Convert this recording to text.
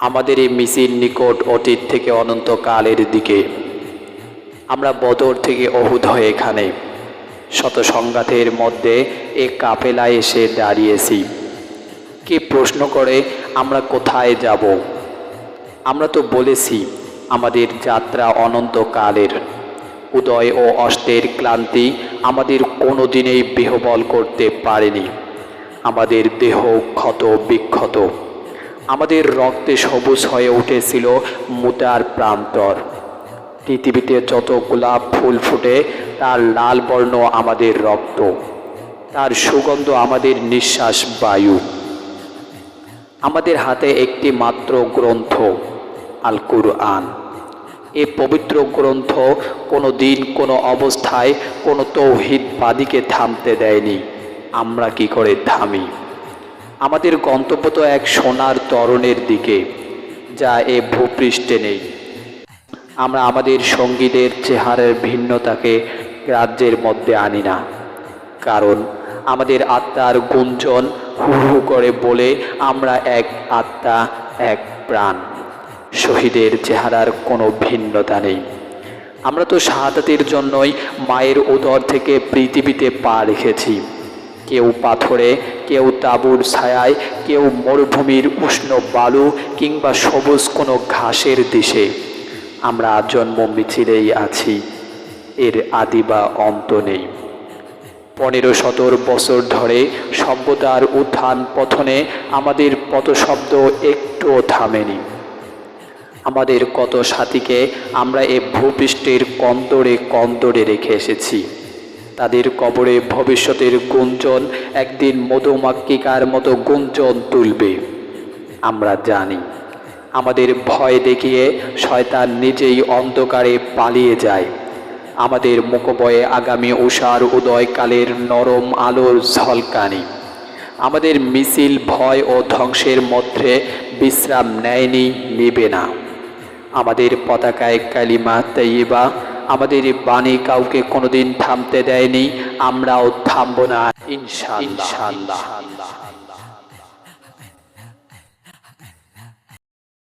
আমাদের এই মিছিল নিকট অতীত থেকে অনন্তকালের দিকে। আমরা বদর থেকে অহুদ হয়ে এখানে শত সংঘাতের মধ্যে এ কাফেলায় এসে দাঁড়িয়েছি। কে প্রশ্ন করে, আমরা কোথায় যাব? আমরা তো বলেছি, আমাদের যাত্রা অনন্তকালের। উদয় ও অস্তের ক্লান্তি আমাদের কোনো দিনেই বিহবল করতে পারেনি। আমাদের দেহ ক্ষত বিক্ষত। আমাদের রক্তে সবুজ হয়ে উঠেছিল মুতার প্রান্তর। পৃথিবীতে যত গোলাপ ফুল ফুটে, তার লাল বর্ণ আমাদের রক্ত। তার সুগন্ধ আমাদের নিঃশ্বাস বায়ু। আমাদের হাতে একটি মাত্র গ্রন্থ আল কুরআন এ পবিত্র গ্রন্থ কোনো দিন, কোনো অবস্থায় কোনো তৌহিদবাদীকে থামতে দেয়নি। আমরা কি করে থামি? আমাদের গন্তব্য তো এক সোনার তরণের দিকে, যা এ ভূপৃষ্ঠে নেই। আমরা আমাদের সঙ্গীদের চেহারার ভিন্নতাকে রাজ্যের মধ্যে আনি না, কারণ আমাদের আত্মার গুঞ্জন হু হু করে বলে আমরা এক আত্মা, এক প্রাণ। শহীদের চেহারার কোনো ভিন্নতা নেই। আমরা তো শাহাদাতের জন্যই মায়ের উদর থেকে পৃথিবীতে পা রেখেছি। কেউ পাথরে, কেউ তাঁবুর ছায়ায়, কেউ মরুভূমির উষ্ণ বালু কিংবা সবুজ কোনো ঘাসের দিশে। আমরা জন্ম মিছিলেই আছি, এর আদি বা অন্ত নেই। পনেরো শতর বছর ধরে সভ্যতার উত্থান পথনে আমাদের পথশব্দ একটুও থামেনি। আমাদের কত সাথীকে আমরা এ ভূপৃষ্ঠের কন্দরে কন্দরে রেখে এসেছি। তাদের কবরে ভবিষ্যতের গুঞ্জন একদিন মধুমাক্ষিকার মতো গুঞ্জন তুলবে। আমরা জানি, আমাদের ভয় দেখিয়ে শয়তান নিজেই অন্ধকারে পালিয়ে যায়। আমাদের মুখবয়ে আগামী উষার উদয়কালের নরম আলোর ঝলকানি। আমাদের মিছিল ভয় ও ধ্বংসের মধ্যে বিশ্রাম নেয়নি, নেবে না। আমাদের পতাকায় কালিমা তৈবা আমাদের এই বাণী কাউকে কোনোদিন থামতে দেয়নি আমরাও থামবো না। ইনশাআল্লাহ।